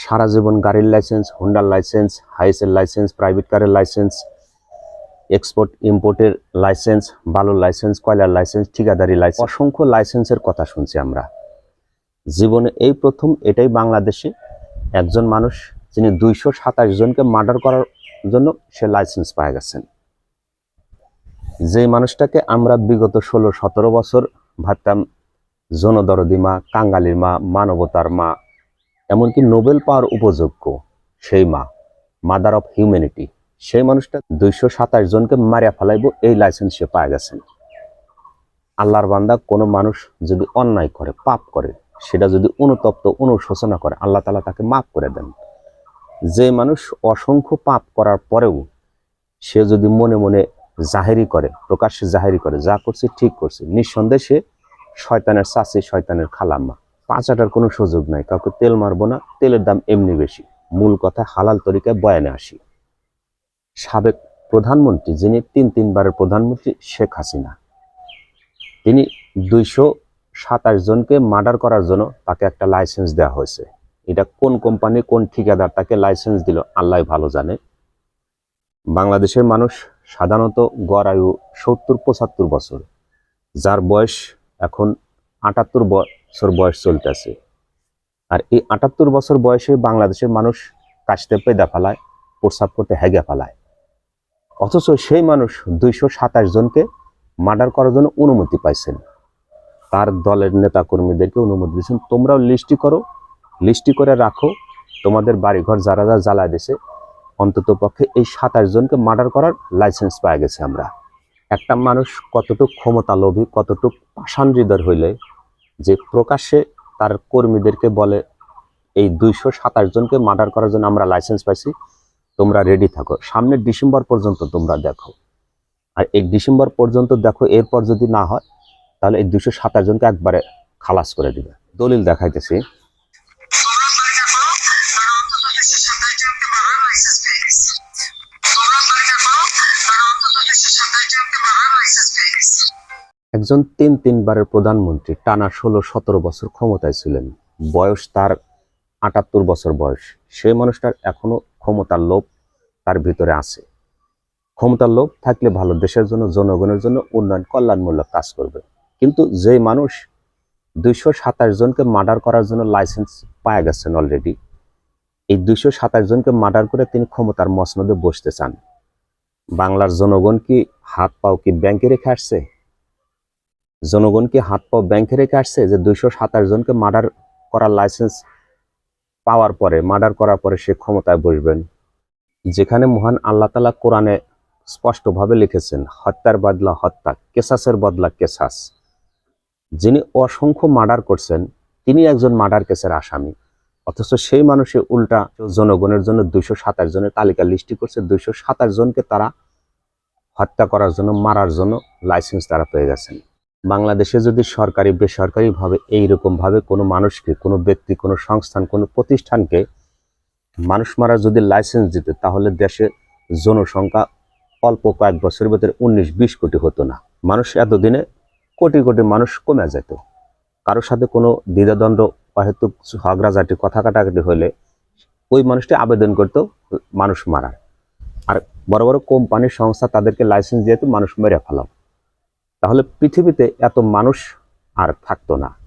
সারা জীবন গাড়ির লাইসেন্স হোন্ডার লাইসেন্স হাইসের লাইসেন্স প্রাইভেট কারের লাইসেন্স এক্সপোর্ট ইম্পোর্টের লাইসেন্স বালুর লাইসেন্স কয়লার লাইসেন্স ঠিকাদারি লাইসেন্স অসংখ্য লাইসেন্সের কথা শুনছি আমরা। জীবনে এই প্রথম এটাই বাংলাদেশে একজন মানুষ যিনি দুইশো সাতাশ জনকে মার্ডার করার জন্য সে লাইসেন্স পায় গেছেন। যে মানুষটাকে আমরা বিগত ষোলো সতেরো বছর ভাবতাম, জনদরদি মা, কাঙ্গালির মা, মানবতার মা এমনকি নোবেল পাওয়ার উপযোগ্য সেই মা মাদার অফ হিউম্যানিটি সেই মানুষটা দুইশো সাতাশ জনকে মারিয়া ফেলাইব, এই লাইসেন্স সে পায় গেছেন আল্লাহর বান্দা কোনো মানুষ যদি অন্যায় করে, পাপ করে, সেটা যদি অনুতপ্ত, অনুশোচনা করে, আল্লাহ তালা তাকে মাফ করে দেন। যে মানুষ অসংখ্য পাপ করার পরেও সে যদি মনে মনে জাহেরি করে, প্রকাশ্যে জাহেরি করে, যা করছে ঠিক করছে, নিঃসন্দেহে সে শয়তানের চাষি শয়তানের খালাম্মা। পাঁচ আটার কোনো সুযোগ নাই। কাউকে তেল মারবো না, তেলের দাম এমনি বেশি। মূল কথা, হালাল তরিকায় বয়ানে আসি। সাবেক প্রধানমন্ত্রী, যিনি তিন তিনবারের প্রধানমন্ত্রী, শেখ হাসিনা। তিনি দুইশো সাতাশ জনকে মার্ডার করার জন্য তাকে একটা লাইসেন্স দেওয়া হয়েছে। এটা কোন কোম্পানি, কোন ঠিকাদার তাকে লাইসেন্স দিল, আল্লাহ ভালো জানে। বাংলাদেশের মানুষ সাধারণত গড় আয়ু সত্তর পঁচাত্তর বছর। যার বয়স এখন আটাত্তর বছর বয়স চলতেছে। আর এই আটাত্তর বছর বয়সে বাংলাদেশের মানুষ কাশতে পেদা ফেলায়, প্রস্রাব করতে হেগে ফেলায়। অথচ সেই মানুষ দুইশো সাতাশ জনকে মার্ডার করার জন্য অনুমতি পাইছেন। তার দলের নেতা কর্মীদেরকে অনুমতি দিয়েছেন, তোমরাও লিস্টি করো, লিস্টি করে রাখো, তোমাদের বাড়িঘর যারা যারা জ্বালায় দিছে, অন্তত পক্ষে এই সাতাশ জনকে মার্ডার করার লাইসেন্স পাওয়া গেছে আমরা। একটা মানুষ কতটুক ক্ষমতা লোভী কতটুক পাষাণ হৃদয় হইলে যে প্রকাশ্যে তার কর্মীদেরকে বলে, এই দুইশো সাতাশ জনকে মার্ডার করার জন্য আমরা লাইসেন্স পাইছি, তোমরা রেডি থাকো। সামনের ডিসেম্বর পর্যন্ত তোমরা দেখো। আর এই ডিসেম্বর পর্যন্ত দেখো, এরপর যদি না হয়, তাহলে এই দুশো সাতাশ জনকে একবারে খালাস করে দিবে। দলিল দেখাইতেছি। একজন তিন তিনবারের প্রধানমন্ত্রী টানা ষোলো, সতেরো বছর ক্ষমতায় ছিলেন। বয়স তার আটাত্তর বছর বয়স। সেই মানুষটার এখনও ক্ষমতার লোভ তার ভিতরে আছে। ক্ষমতার লোভ থাকলে ভালো দেশের জন্য, জনগণের জন্য উন্নয়ন কল্যাণমূলক কাজ করবে। কিন্তু যে মানুষ দুইশো সাতাশ জনকে মার্ডার করার জন্য লাইসেন্স পাওয়া গেছেন অলরেডি এই দুইশো সাতাশ জনকে মার্ডার করে তিনি ক্ষমতার মসনদে বসতে চান। বাংলার জনগণ কি হাত পাও কি ব্যাংকে রেখে আসছে? জনগণ কি হাত পাও ব্যাংকে রেখে আসছে যে দুইশো সাতাশ জনকে মার্ডার করার লাইসেন্স পাওয়ার পরে, মার্ডার করার পরে সে ক্ষমতায় বসবেন। যেখানে মহান আল্লাহ তালা কোরআনে স্পষ্টভাবে লিখেছেন, হত্যার বদলা হত্যা, কেসাসের বদলা কেসাস। যিনি অসংখ্য মার্ডার করছেন, তিনি একজন মার্ডার কেসের আসামি। অথচ সেই মানুষে উল্টা জনগণের জন্য দুইশো সাতাশ জনের তালিকা লিস্টি করছে, দুইশো সাতাশ জনকে তারা হত্যা করার জন্য, মারার জন্য লাইসেন্স তারা পেয়ে গেছেন। বাংলাদেশে যদি সরকারি, বেসরকারিভাবে এইরকমভাবে কোনো মানুষকে, কোনো ব্যক্তি, কোনো সংস্থান, কোনো প্রতিষ্ঠানকে মানুষ মারা যদি লাইসেন্স দিতে, তাহলে দেশে জনসংখ্যা অল্প কয়েক বছরের ভেতরে উনিশ, বিশ কোটি হতো না। মানুষ এতদিনে কোটি কোটি মানুষ কমে যেত। কারোর সাথে কোনো দ্বিধাদ্বন্দ্ব অহেতুক ঝগড়াঝাটি কথা কাটাকাটি হলে ওই মানুষটি আবেদন করতো, মানুষ মারার। আর বড় বড় কোম্পানির সংস্থা তাদেরকে লাইসেন্স দিয়ে তো মানুষ মেরে ফেলাও তাহলে পৃথিবীতে এত মানুষ আর থাকতো না।